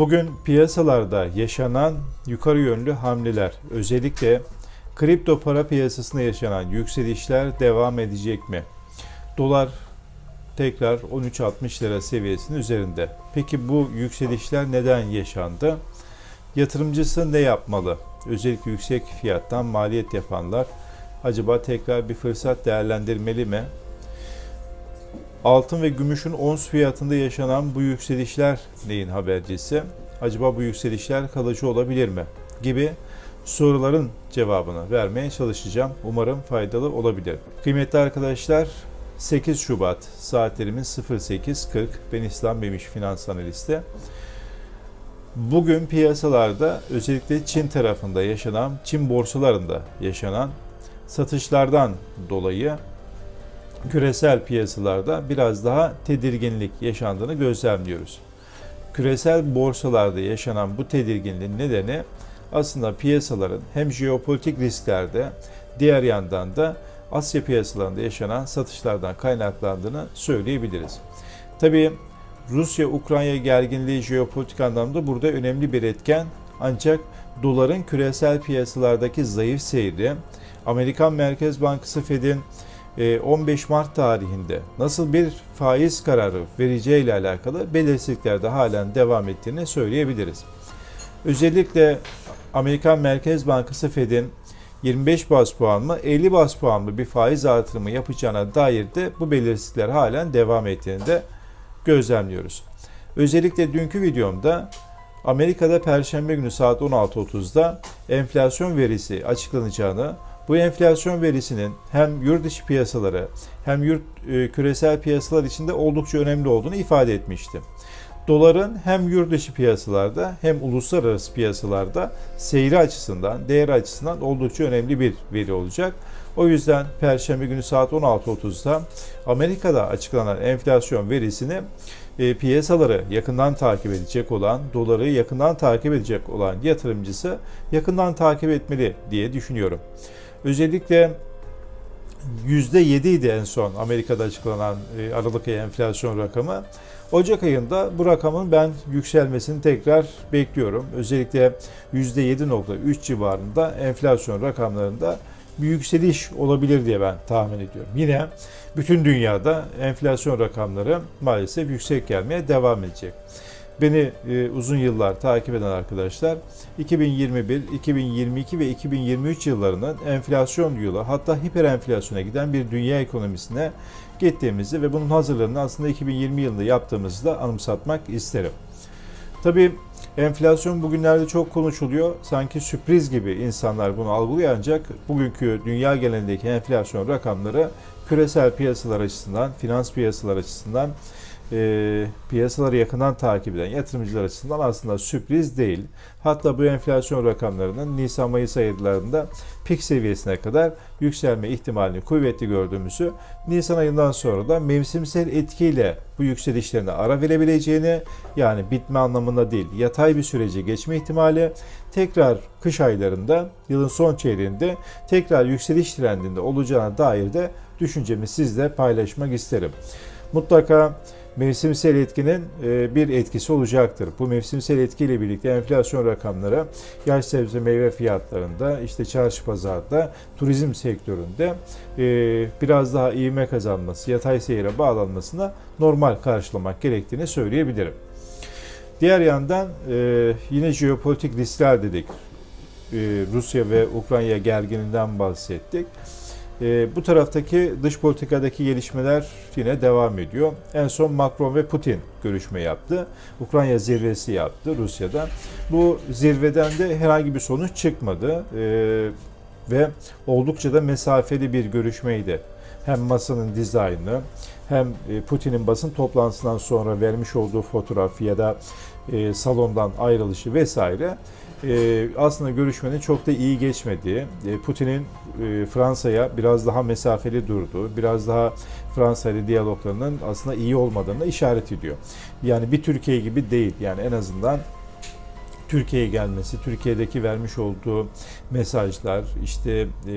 Bugün piyasalarda yaşanan yukarı yönlü hamleler, özellikle kripto para piyasasında yaşanan yükselişler devam edecek mi? Dolar tekrar 13.60 lira seviyesinin üzerinde. Peki bu yükselişler neden yaşandı? Yatırımcısı ne yapmalı? Özellikle yüksek fiyattan maliyet yapanlar acaba tekrar bir fırsat değerlendirmeli mi? Altın ve gümüşün ons fiyatında yaşanan bu yükselişler neyin habercisi? Acaba bu yükselişler kalıcı olabilir mi? Gibi soruların cevabını vermeye çalışacağım. Umarım faydalı olabilir. Kıymetli arkadaşlar, 8 Şubat saatlerimiz 08.40. Ben İslam Memiş Finans Analisti. Bugün piyasalarda özellikle Çin tarafında yaşanan, Çin borsalarında yaşanan satışlardan dolayı küresel piyasalarda biraz daha tedirginlik yaşandığını gözlemliyoruz. Küresel borsalarda yaşanan bu tedirginliğin nedeni aslında piyasaların hem jeopolitik risklerde diğer yandan da Asya piyasalarında yaşanan satışlardan kaynaklandığını söyleyebiliriz. Tabii Rusya-Ukrayna gerginliği jeopolitik anlamda burada önemli bir etken ancak doların küresel piyasalardaki zayıf seyri, Amerikan Merkez Bankası Fed'in 15 Mart tarihinde nasıl bir faiz kararı vereceği ile alakalı belirsizlikler de halen devam ettiğini söyleyebiliriz. Özellikle Amerikan Merkez Bankası Fed'in 25 bas puan mı 50 bas puan mı bir faiz artırımı yapacağına dair de bu belirsizlikler halen devam ettiğini de gözlemliyoruz. Özellikle dünkü videomda Amerika'da Perşembe günü saat 16.30'da enflasyon verisi açıklanacağını, bu enflasyon verisinin hem yurt dışı piyasaları hem yurt e, küresel piyasalar içinde oldukça önemli olduğunu ifade etmiştim. Doların hem yurt dışı piyasalarda hem uluslararası piyasalarda seyri açısından, değer açısından oldukça önemli bir veri olacak. O yüzden Perşembe günü saat 16.30'da Amerika'da açıklanan enflasyon verisini e, piyasaları yakından takip edecek olan, doları yakından takip edecek olan yatırımcısı yakından takip etmeli diye düşünüyorum. Özellikle %7 idi en son Amerika'da açıklanan e, Aralık ayı enflasyon rakamı. Ocak ayında bu rakamın ben yükselmesini tekrar bekliyorum. Özellikle %7.3 civarında enflasyon rakamlarında bir yükseliş olabilir diye ben tahmin ediyorum. Yine bütün dünyada enflasyon rakamları maalesef yüksek gelmeye devam edecek. Beni e, uzun yıllar takip eden arkadaşlar 2021, 2022 ve 2023 yıllarının enflasyon yılı hatta hiper enflasyona giden bir dünya ekonomisine gittiğimizi ve bunun hazırlığını aslında 2020 yılında yaptığımızı da anımsatmak isterim. Tabii enflasyon bugünlerde çok konuşuluyor. Sanki sürpriz gibi insanlar bunu algılıyor ancak bugünkü dünya genelindeki enflasyon rakamları küresel piyasalar açısından, finans piyasalar açısından e, piyasaları yakından takip eden yatırımcılar açısından aslında sürpriz değil. Hatta bu enflasyon rakamlarının Nisan-Mayıs aylarında pik seviyesine kadar yükselme ihtimalini kuvvetli gördüğümüzü, Nisan ayından sonra da mevsimsel etkiyle bu yükselişlerine ara verebileceğini, yani bitme anlamında değil, yatay bir sürece geçme ihtimali, tekrar kış aylarında, yılın son çeyreğinde tekrar yükseliş trendinde olacağına dair de düşüncemi sizle paylaşmak isterim. Mutlaka mevsimsel etkinin e, bir etkisi olacaktır. Bu mevsimsel etkiyle birlikte enflasyon rakamları yaş sebze meyve fiyatlarında, işte çarşı pazarda, turizm sektöründe e, biraz daha ivme kazanması, yatay seyre bağlanmasına normal karşılamak gerektiğini söyleyebilirim. Diğer yandan e, yine jeopolitik riskler dedik. Rusya ve Ukrayna gergininden bahsettik. E, bu taraftaki dış politikadaki gelişmeler yine devam ediyor. En son Macron ve Putin görüşme yaptı. Ukrayna zirvesi yaptı Rusya'da. Bu zirveden de herhangi bir sonuç çıkmadı. E, ve oldukça da mesafeli bir görüşmeydi. Hem masanın dizaynı hem e, Putin'in basın toplantısından sonra vermiş olduğu fotoğraf ya da e, salondan ayrılışı vesaire e, aslında görüşmenin çok da iyi geçmediği, Putin'in Fransa'ya biraz daha mesafeli durduğu, biraz daha Fransa ile diyaloglarının aslında iyi olmadığını işaret ediyor. Yani bir Türkiye gibi değil. Yani en azından Türkiye'ye gelmesi, Türkiye'deki vermiş olduğu mesajlar, işte e,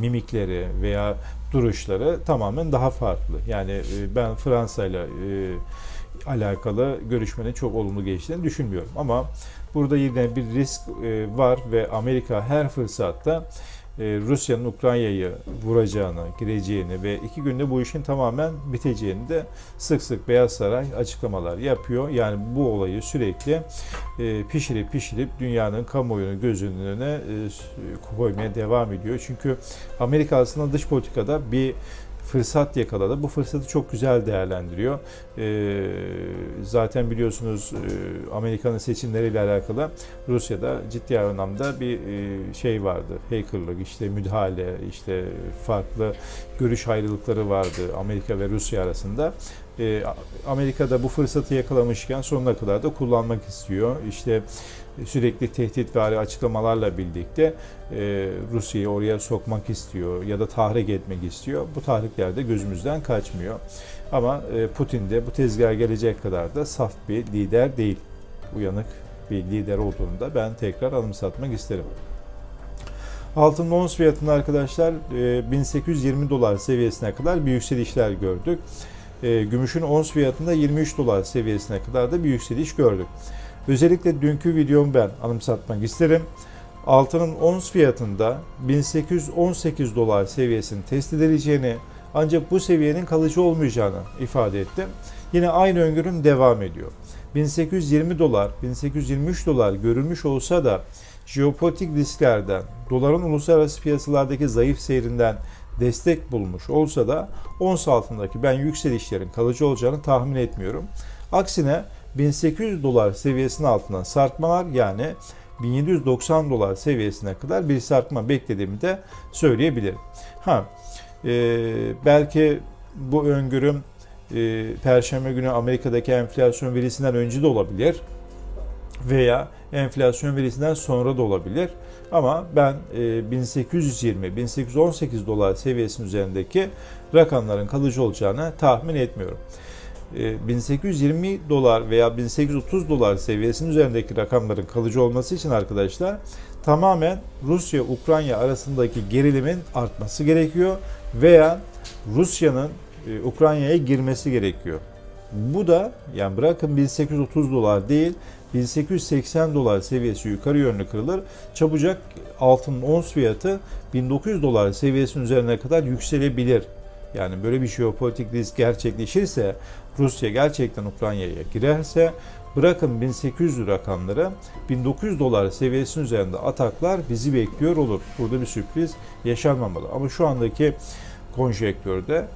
mimikleri veya duruşları tamamen daha farklı. Yani e, ben Fransa ile alakalı görüşmenin çok olumlu geçtiğini düşünmüyorum. Ama burada yine bir risk e, var ve Amerika her fırsatta Rusya'nın Ukrayna'yı vuracağını, gireceğini ve iki günde bu işin tamamen biteceğini de sık sık Beyaz Saray açıklamalar yapıyor. Yani bu olayı sürekli e, pişirip pişirip dünyanın kamuoyunu gözünün önüne e, koymaya devam ediyor. Çünkü Amerika aslında dış politikada bir fırsat yakaladı. Bu fırsatı çok güzel değerlendiriyor. E, zaten biliyorsunuz e, Amerika'nın seçimleriyle alakalı Rusya'da ciddi anlamda bir e, şey vardı. Hackerlık, işte müdahale, işte farklı görüş ayrılıkları vardı Amerika ve Rusya arasında. E, Amerika'da bu fırsatı yakalamışken sonuna kadar da kullanmak istiyor. İşte sürekli tehdit ve açıklamalarla birlikte e, Rusya'yı oraya sokmak istiyor ya da tahrik etmek istiyor. Bu tahrikler de gözümüzden kaçmıyor. Ama e, Putin de bu tezgaha gelecek kadar da saf bir lider değil. Uyanık bir lider olduğunu da ben tekrar anımsatmak isterim. Altın ons fiyatında arkadaşlar 1820 dolar seviyesine kadar bir yükselişler gördük. Gümüşün ons fiyatında 23 dolar seviyesine kadar da bir yükseliş gördük. Özellikle dünkü videomu ben anımsatmak isterim. Altının ons fiyatında 1818 dolar seviyesini test edileceğini ancak bu seviyenin kalıcı olmayacağını ifade ettim. Yine aynı öngörüm devam ediyor. 1820 dolar, 1823 dolar görülmüş olsa da jeopolitik risklerden, doların uluslararası piyasalardaki zayıf seyrinden destek bulmuş olsa da ons altındaki ben yükselişlerin kalıcı olacağını tahmin etmiyorum. Aksine 1800 dolar seviyesinin altından sarkmalar yani 1790 dolar seviyesine kadar bir sarkma beklediğimi de söyleyebilirim. Ha, e, belki bu öngörüm e, Perşembe günü Amerika'daki enflasyon verisinden önce de olabilir veya enflasyon verisinden sonra da olabilir. Ama ben e, 1820-1818 dolar seviyesinin üzerindeki rakamların kalıcı olacağını tahmin etmiyorum. 1820 ee, dolar veya 1830 dolar seviyesinin üzerindeki rakamların kalıcı olması için arkadaşlar tamamen Rusya-Ukrayna arasındaki gerilimin artması gerekiyor veya Rusya'nın e, Ukrayna'ya girmesi gerekiyor. Bu da yani bırakın 1830 dolar değil 1880 dolar seviyesi yukarı yönlü kırılır. Çabucak altın ons fiyatı 1900 dolar seviyesinin üzerine kadar yükselebilir. Yani böyle bir jeopolitik risk gerçekleşirse Rusya gerçekten Ukrayna'ya girerse bırakın 1800 rakamları 1900 dolar seviyesinin üzerinde ataklar bizi bekliyor olur. Burada bir sürpriz yaşanmamalı. Ama şu andaki konjektörde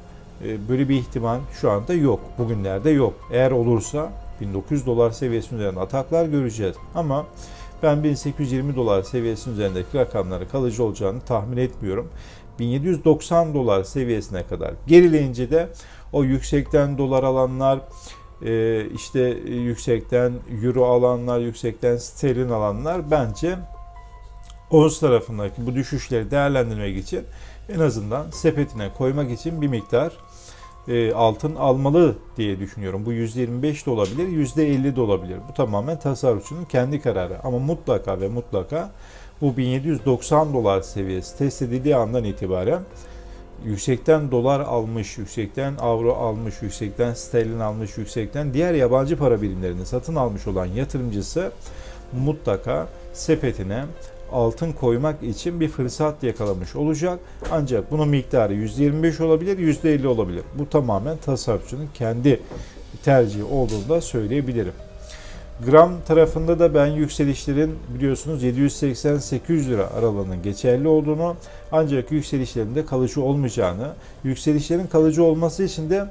e, böyle bir ihtimal şu anda yok. Bugünlerde yok. Eğer olursa 1900 dolar seviyesinin üzerinde ataklar göreceğiz. Ama ben 1820 dolar seviyesinin üzerindeki rakamları kalıcı olacağını tahmin etmiyorum. 1790 dolar seviyesine kadar gerileyince de o yüksekten dolar alanlar, e, işte yüksekten euro alanlar, yüksekten sterlin alanlar bence ons tarafındaki bu düşüşleri değerlendirmek için en azından sepetine koymak için bir miktar e, altın almalı diye düşünüyorum. Bu %25 de olabilir, %50 de olabilir. Bu tamamen tasarrufçunun kendi kararı. Ama mutlaka ve mutlaka bu 1790 dolar seviyesi test edildiği andan itibaren yüksekten dolar almış, yüksekten avro almış, yüksekten sterlin almış, yüksekten diğer yabancı para birimlerini satın almış olan yatırımcısı mutlaka sepetine altın koymak için bir fırsat yakalamış olacak. Ancak bunun miktarı %25 olabilir, %50 olabilir. Bu tamamen tasarrufçunun kendi tercihi olduğunu da söyleyebilirim. Gram tarafında da ben yükselişlerin biliyorsunuz 780-800 lira aralığının geçerli olduğunu ancak yükselişlerin de kalıcı olmayacağını, yükselişlerin kalıcı olması için de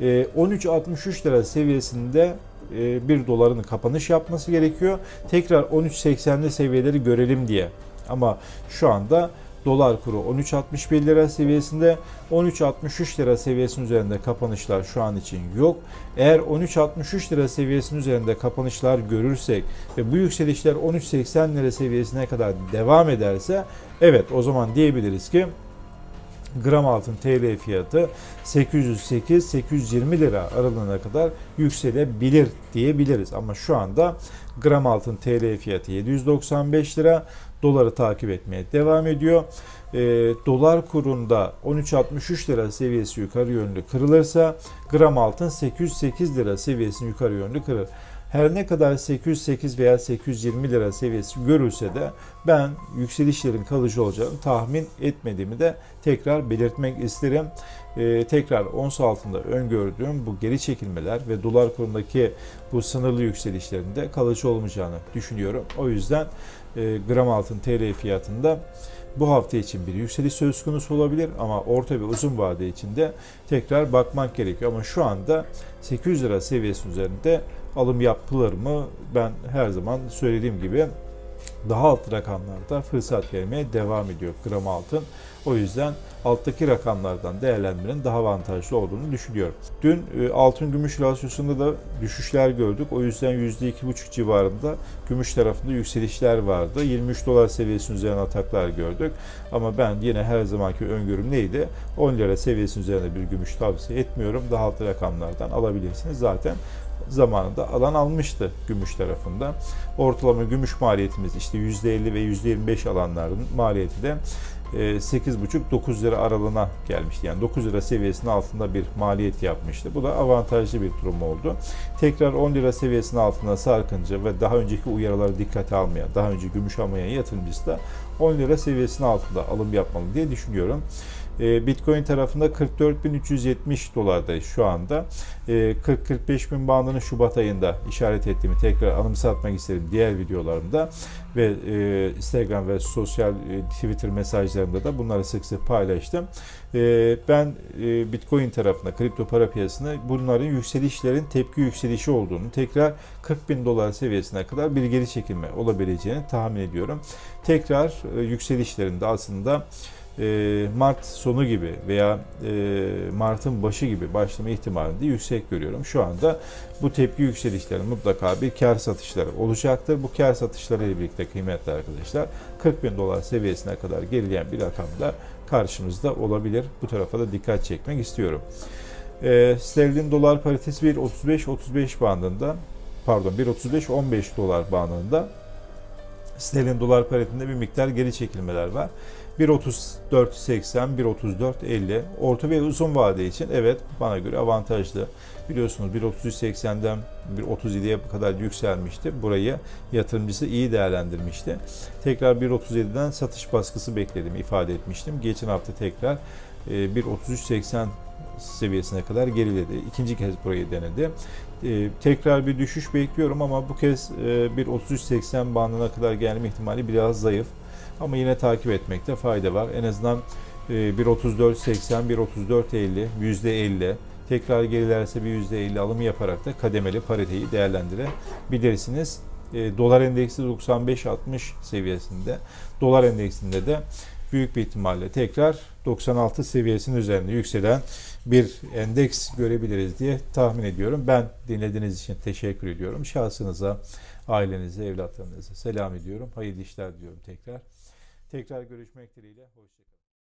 13.63 e, lira seviyesinde e, bir doların kapanış yapması gerekiyor. Tekrar 13.80'li seviyeleri görelim diye. Ama şu anda Dolar kuru 13.61 lira seviyesinde. 13.63 lira seviyesinin üzerinde kapanışlar şu an için yok. Eğer 13.63 lira seviyesinin üzerinde kapanışlar görürsek ve bu yükselişler 13.80 lira seviyesine kadar devam ederse evet o zaman diyebiliriz ki gram altın TL fiyatı 808-820 lira aralığına kadar yükselebilir diyebiliriz. Ama şu anda gram altın TL fiyatı 795 lira, doları takip etmeye devam ediyor. E, dolar kurunda 13.63 lira seviyesi yukarı yönlü kırılırsa gram altın 808 lira seviyesini yukarı yönlü kırılır. Her ne kadar 808 veya 820 lira seviyesi görülse de ben yükselişlerin kalıcı olacağını tahmin etmediğimi de tekrar belirtmek isterim. Ee, tekrar ons altında öngördüğüm bu geri çekilmeler ve dolar kurundaki bu sınırlı yükselişlerin de kalıcı olmayacağını düşünüyorum. O yüzden gram altın TL fiyatında bu hafta için bir yükseliş söz konusu olabilir ama orta ve uzun vade için de tekrar bakmak gerekiyor. Ama şu anda 800 lira seviyesi üzerinde alım yapılır mı? Ben her zaman söylediğim gibi daha alt rakamlarda fırsat vermeye devam ediyor gram altın. O yüzden alttaki rakamlardan değerlendirmenin daha avantajlı olduğunu düşünüyorum. Dün e, altın gümüş rasyosunda da düşüşler gördük. O yüzden %2,5 civarında gümüş tarafında yükselişler vardı. 23 dolar seviyesinin üzerine ataklar gördük. Ama ben yine her zamanki öngörüm neydi? 10 lira seviyesinin üzerinde bir gümüş tavsiye etmiyorum. Daha alt rakamlardan alabilirsiniz. Zaten zamanında alan almıştı gümüş tarafında. Ortalama gümüş maliyetimiz işte %50 ve %25 alanların maliyeti de 8,5-9 lira aralığına gelmişti. Yani 9 lira seviyesinin altında bir maliyet yapmıştı. Bu da avantajlı bir durum oldu. Tekrar 10 lira seviyesinin altına sarkınca ve daha önceki uyarıları dikkate almayan, daha önce gümüş almayan yatırımcısı da 10 lira seviyesinin altında alım yapmalı diye düşünüyorum. Bitcoin tarafında 44.370 dolardayız şu anda. 40-45 bin bandını Şubat ayında işaret ettiğimi tekrar anımsatmak isterim diğer videolarımda ve Instagram ve sosyal Twitter mesajlarımda da bunları sık sık paylaştım. Ben Bitcoin tarafında, kripto para piyasasında bunların yükselişlerin tepki yükselişi olduğunu, tekrar 40 bin dolar seviyesine kadar bir geri çekilme olabileceğini tahmin ediyorum. Tekrar yükselişlerinde aslında Mart sonu gibi veya Mart'ın başı gibi başlama ihtimalini de yüksek görüyorum. Şu anda bu tepki yükselişleri mutlaka bir kar satışları olacaktır. Bu kar satışları ile birlikte kıymetli arkadaşlar 40 bin dolar seviyesine kadar gerileyen bir rakam da karşımızda olabilir. Bu tarafa da dikkat çekmek istiyorum. Sterlin dolar paritesi 1.35-35 bandında pardon 1.35-15 dolar bandında sterlin dolar paritinde bir miktar geri çekilmeler var. 1.34.80, 1.34.50 orta ve uzun vade için evet bana göre avantajlı. Biliyorsunuz 1.33.80'den 1.37'ye kadar yükselmişti. Burayı yatırımcısı iyi değerlendirmişti. Tekrar 1.37'den satış baskısı beklediğimi ifade etmiştim. Geçen hafta tekrar 1.33.80 seviyesine kadar geriledi. İkinci kez burayı denedi. Ee, tekrar bir düşüş bekliyorum ama bu kez e, bir 33.80 bandına kadar gelme ihtimali biraz zayıf. Ama yine takip etmekte fayda var. En azından e, 1.34.80, 1.34.50, %50 tekrar gerilerse bir %50 alımı yaparak da kademeli pariteyi değerlendirebilirsiniz. E, dolar endeksi 95-60 seviyesinde. Dolar endeksinde de büyük bir ihtimalle tekrar 96 seviyesinin üzerinde yükselen bir endeks görebiliriz diye tahmin ediyorum. Ben dinlediğiniz için teşekkür ediyorum. Şahsınıza, ailenize, evlatlarınıza selam ediyorum. Hayırlı işler diliyorum tekrar. Tekrar görüşmek dileğiyle. Hoşçakalın.